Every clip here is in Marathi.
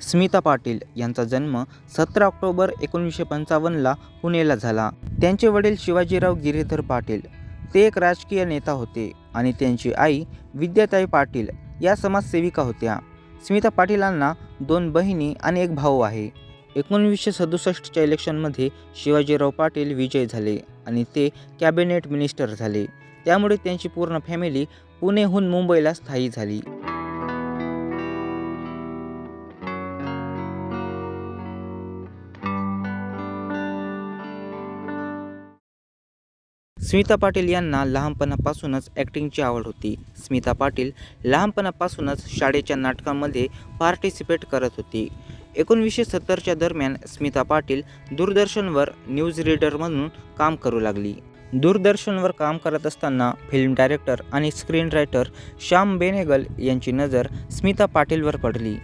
स्मिता पाटील यांचा जन्म सतरा ऑक्टोबर एकोणीसशे पंचावन्नला पुणेला झाला. त्यांचे वडील शिवाजीराव गिरीधर पाटील. ते एक राजकीय नेता होते आणि त्यांची आई विद्याताई पाटील या समाजसेविका होत्या. स्मिता पाटीलांना दोन बहिणी आणि एक भाऊ आहे. एकोणवीसशे सदुसष्टच्या इलेक्शनमध्ये शिवाजीराव पाटील विजय झाले आणि ते कॅबिनेट मिनिस्टर झाले. त्यामुळे त्यांची पूर्ण फॅमिली पुणेहून मुंबईला स्थायी झाली. स्मिता पाटील यांना लहानपणापासूनच ॲक्टिंगची आवड होती. स्मिता पाटील लहानपणापासूनच शाळेच्या नाटकांमध्ये पार्टिसिपेट करत होती. एकोणवीसशे सत्तरच्या दरम्यान स्मिता पाटील दूरदर्शनवर न्यूज रीडर म्हणून काम करू लागली. दूरदर्शनवर काम करत असताना फिल्म डायरेक्टर आणि स्क्रीन रायटर श्याम बेनेगल यांची नजर स्मिता पाटीलवर पडली.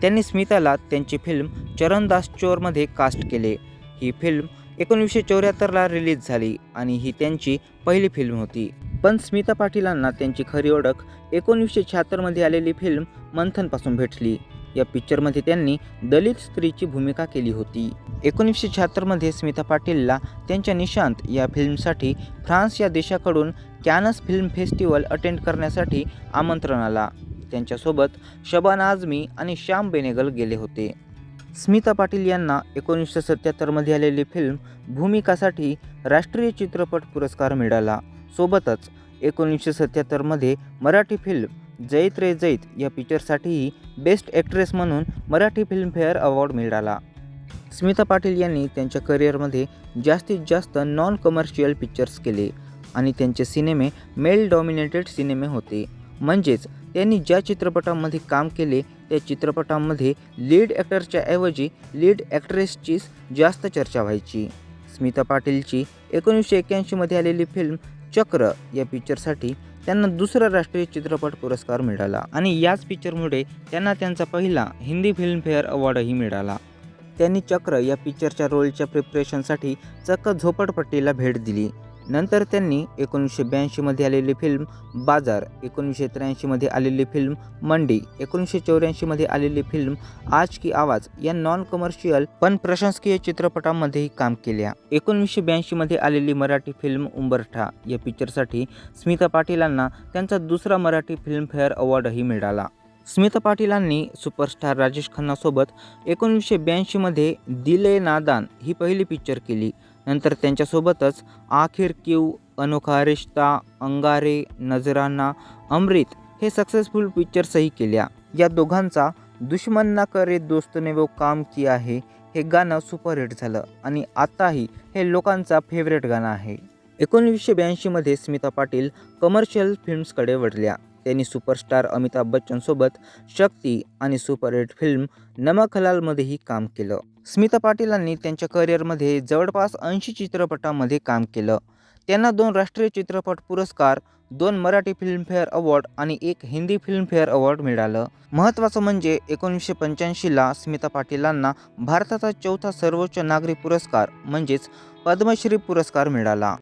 त्यांनी स्मिताला त्यांची फिल्म चरणदास चोरमध्ये कास्ट केले. ही फिल्म एकोणीसशे चौऱ्याहत्तरला रिलीज झाली आणि ही त्यांची पहिली फिल्म होती. पण स्मिता पाटीलांना त्यांची खरी ओळख एकोणीसशे शहात्तरमध्ये आलेली फिल्म मंथनपासून भेटली. या पिक्चरमध्ये त्यांनी दलित स्त्रीची भूमिका केली होती. एकोणीसशे शहात्तरमध्ये स्मिता पाटीलला त्यांच्या निशांत या फिल्मसाठी फ्रान्स या देशाकडून कॅनस फिल्म फेस्टिवल अटेंड करण्यासाठी आमंत्रण आला. त्यांच्यासोबत शबाना आझमी आणि श्याम बेनेगल गेले होते. स्मिता पाटील यांना एकोणीसशे सत्याहत्तरमध्ये आलेली फिल्म भूमिकासाठी राष्ट्रीय चित्रपट पुरस्कार मिळाला. सोबतच एकोणीसशे सत्याहत्तरमध्ये मराठी फिल्म जैत रे जैत या पिक्चरसाठीही बेस्ट ॲक्ट्रेस म्हणून मराठी फिल्मफेअर अवॉर्ड मिळाला. स्मिता पाटील यांनी त्यांच्या करिअरमध्ये जास्तीत जास्त नॉन कमर्शियल पिक्चर्स केले आणि त्यांचे सिनेमे मेल डॉमिनेटेड सिनेमे होते. म्हणजेच त्यांनी ज्या चित्रपटामध्ये काम केले त्या चित्रपटांमध्ये लीड ॲक्टरच्या ऐवजी लीड ॲक्ट्रेसचीच जास्त चर्चा व्हायची. स्मिता पाटीलची एकोणीसशे एक्क्याऐंशीमध्ये आलेली फिल्म चक्र या पिक्चरसाठी त्यांना दुसरा राष्ट्रीय चित्रपट पुरस्कार मिळाला आणि याच पिक्चरमुळे त्यांना त्यांचा पहिला हिंदी फिल्मफेअर अवॉर्डही मिळाला. त्यांनी चक्र या पिक्चरच्या रोलच्या प्रिपरेशनसाठी चक्क झोपडपट्टीला भेट दिली. नंतर त्यांनी एकोणीसशे ब्याऐंशीमध्ये आलेली फिल्म बाजार एकोणीसशे त्र्याऐंशीमध्ये आलेली फिल्म मंडी एकोणीसशे चौऱ्याऐंशीमध्ये आलेली फिल्म आज की आवाज या नॉन कमर्शियल पण प्रशंसकीय चित्रपटांमध्येही काम केल्या. एकोणीसशे ब्याऐंशीमध्ये आलेली मराठी फिल्म उंबरठा या पिक्चरसाठी स्मिता पाटीलांना त्यांचा दुसरा मराठी फिल्मफेअर अवॉर्डही मिळाला. स्मिता पाटीलांनी सुपरस्टार राजेश खन्नासोबत एकोणीसशे ब्याऐंशीमध्ये दिले नादान ही पहिली पिक्चर केली. नंतर त्यांच्यासोबतच आखिर क्यू अनोखा रिश्ता अंगारे नजराना अमृत हे सक्सेसफुल पिक्चर्सही केल्या. या दोघांचा दुश्मन ना करे दोस्तने वो काम किया आहे हे गाणं सुपरहिट झालं आणि आताही हे लोकांचा फेवरेट गाणं आहे. एकोणीसशे ब्याऐंशीमध्ये स्मिता पाटील कमर्शियल फिल्म्सकडे वळल्या. त्यांनी सुपरस्टार अमिताभ बच्चनसोबत शक्ती आणि सुपरहिट फिल्म नमक हलालमध्येही काम केलं. स्मिता पाटीलांनी त्यांच्या करिअरमध्ये जवळपास ऐंशी चित्रपटांमध्ये काम केलं. त्यांना दोन राष्ट्रीय चित्रपट पुरस्कार दोन मराठी फिल्मफेअर अवॉर्ड आणि एक हिंदी फिल्मफेअर अवॉर्ड मिळालं. महत्त्वाचं म्हणजे एकोणीसशे पंच्याऐंशीला स्मिता पाटीलांना भारताचा चौथा सर्वोच्च नागरी पुरस्कार म्हणजेच पद्मश्री पुरस्कार मिळाला.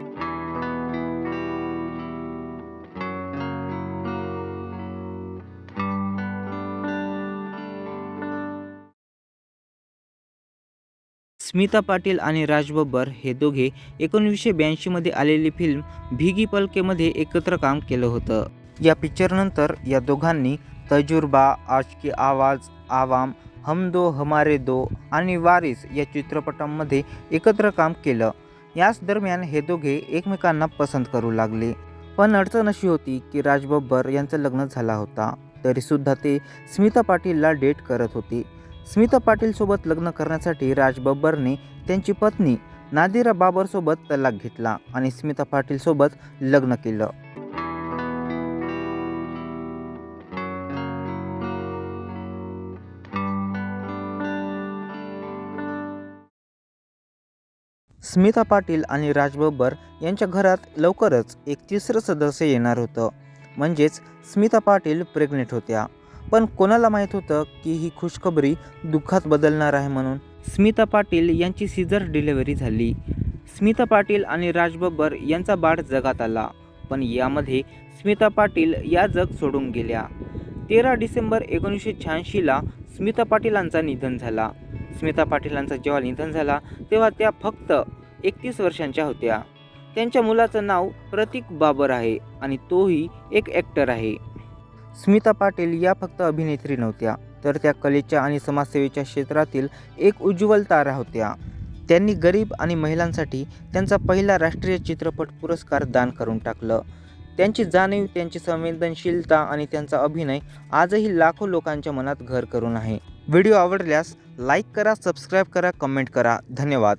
स्मिता पाटील आणि राज बब्बर हे दोघे एकोणीसशे ब्याऐंशीमध्ये आलेली फिल्म भिगी पलकेमध्ये एकत्र काम केलं होतं. या पिक्चरनंतर या दोघांनी तजुर्बा आज की आवाज आवाम हम दो हमारे दो आणि वारिस या चित्रपटांमध्ये एकत्र काम केलं. याच दरम्यान हे दोघे एकमेकांना पसंत करू लागले. पण अडचण अशी होती की राज बब्बर यांचं लग्न झाला होता. तरीसुद्धा ते स्मिता पाटीलला डेट करत होते. स्मिता पाटीलसोबत लग्न करण्यासाठी राज बब्बरने त्यांची पत्नी नादिरा बाबरसोबत तलाक घेतला आणि स्मिता पाटीलसोबत लग्न केलं. स्मिता पाटील आणि राज बब्बर यांच्या घरात लवकरच एक तिसरं सदस्य येणार होतं. म्हणजेच स्मिता पाटील प्रेग्नेंट होत्या. पण कोणाला माहीत होतं की ही खुशखबरी दुःखात बदलणार आहे म्हणून? स्मिता पाटील यांची सीझर डिलिव्हरी झाली. स्मिता पाटील आणि राज बब्बर यांचा बाळ जगात आला पण यामध्ये स्मिता पाटील या जग सोडून गेल्या. तेरा डिसेंबर एकोणीसशे शहाऐंशीला स्मिता पाटीलांचा निधन झाला. स्मिता पाटीलांचा जेव्हा निधन झाला तेव्हा त्या फक्त एकतीस वर्षांच्या होत्या. त्यांच्या मुलाचं नाव प्रतीक बाबर आहे आणि तोही एक ॲक्टर आहे. स्मिता पाटील या फक्त अभिनेत्री नव्हत्या तर त्या कलेच्या आणि समाजसेवेच्या क्षेत्रातील एक उज्ज्वल तारा होत्या. त्यांनी गरीब आणि महिलांसाठी त्यांचा पहिला राष्ट्रीय चित्रपट पुरस्कार दान करून टाकलं. त्यांची जाणीव त्यांची संवेदनशीलता आणि त्यांचा अभिनय आजही लाखो लोकांच्या मनात घर करून आहे. व्हिडिओ आवडल्यास लाईक करा सबस्क्राईब करा कमेंट करा. धन्यवाद.